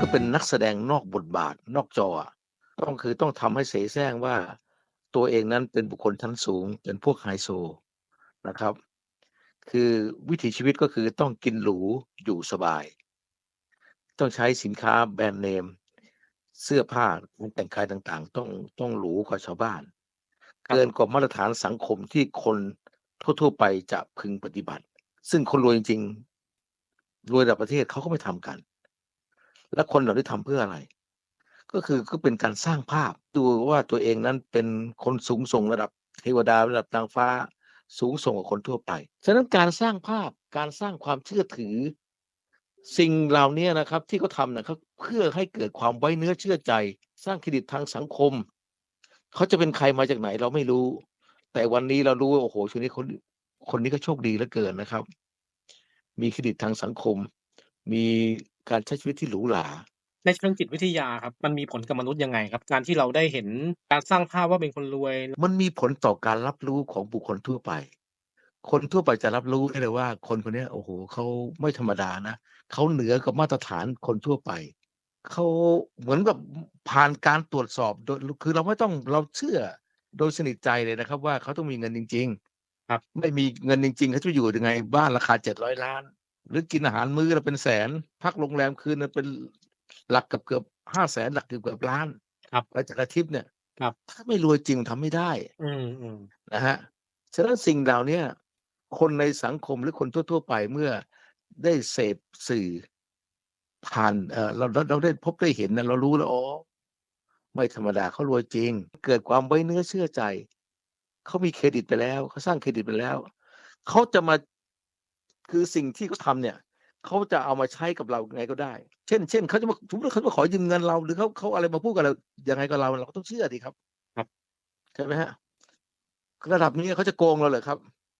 ก็เป็นนักแสดงนอกบทบาทนอกจออะต้องคือต้องทำให้เสแสร้งว่าตัวเองนั้นเป็นบุคคลชั้นสูง เป็นพวกไฮโซนะครับ คือวิถีชีวิตก็คือต้องกินหรูอยู่สบาย ต้องใช้สินค้าแบรนด์เนม เสื้อผ้าของแต่งกายต่างๆ ต้องต้องหรูกว่าชาวบ้านครับเกินกว่ามาตรฐานสังคมที่คนทั่วๆไปจะพึงปฏิบัติ ซึ่งคนรวยจริงๆรวยระดับประเทศเขาก็ไม่ทำกัน และคนเหล่านี้ทำเพื่ออะไร ก็คือก็เป็นการสร้างภาพดูว่าตัวเองนั้นเป็นคนสูงส่งระดับเทวดาระดับนางฟ้าสูงส่งกว่าคนทั่วไป ฉะนั้นการสร้างภาพการสร้างความเชื่อถือ สิ่งเหล่านี้นะครับ ที่เขาทำนะครับเพื่อให้เกิดความไว้เนื้อเชื่อใจ สร้างเครดิตทางสังคม เขาจะเป็นใครมาจากไหนเราไม่รู้ แต่วันนี้เรารู้ว่าโอ้โหช่วงนี้คนคนนี้ก็โชคดีเหลือเกินนะครับ มีเครดิตทางสังคม มี การใช้ชีวิตที่หรูหรา ในเชิงจิตวิทยาครับ มันมีผลกับมนุษย์ยังไงครับ การที่เราได้เห็นการสร้างภาพว่าเป็นคนรวย มันมีผลต่อการรับรู้ของบุคคลทั่วไป คนทั่วไปจะรับรู้ได้เลยว่า คนคนเนี้ยโอ้โหเขาไม่ธรรมดานะเขาเหนือกับมาตรฐานคนทั่วไปเขาเหมือนกับผ่านการตรวจสอบโดยคือเราไม่ต้องเราเชื่อโดยสนิทใจเลยนะครับ ว่าเขาต้องมีเงินจริง ๆ ครับ ไม่มีเงินจริง ๆเขาจะอยู่ยังไงบ้านราคาเจ็ดร้อยล้าน หรือกินอาหารมื้อละเป็นแสน พักโรงแรมคืนละเป็นหลักกับเกือบห้าแสนหลักเกือบเกือบล้านครับแล้วจากอาทิตย์เนี่ยครับ ถ้าไม่รวยจริงทำไม่ได้ อืมอืมนะฮะฉะนั้นสิ่งเหล่าเนี้ยคนในสังคมหรือคนทั่ว ๆ ไปเมื่อได้เสพสื่อผ่านเอ่อเราเราเราได้พบได้เห็นนะเรารู้แล้วอ๋อไม่ธรรมดาเขารวยจริง เกิดความไว้เนื้อเชื่อใจ เขามีเครดิตไปแล้วเขาสร้างเครดิตไปแล้ว เขาจะมา คือสิ่งที่เขาทำเนี่ยเขาจะเอามาใช้กับเราไงก็ได้ เช่น เช่นเขาจะมาสมมติว่าเขาจะมาขอยืมเงินเราหรือเขาเขาอะไรมาพูดกับเรายังไงกับเราเราก็ต้องเชื่อดีครับ ครับใช่ไหมฮะระดับนี้เขาจะโกงเราเหรอครับ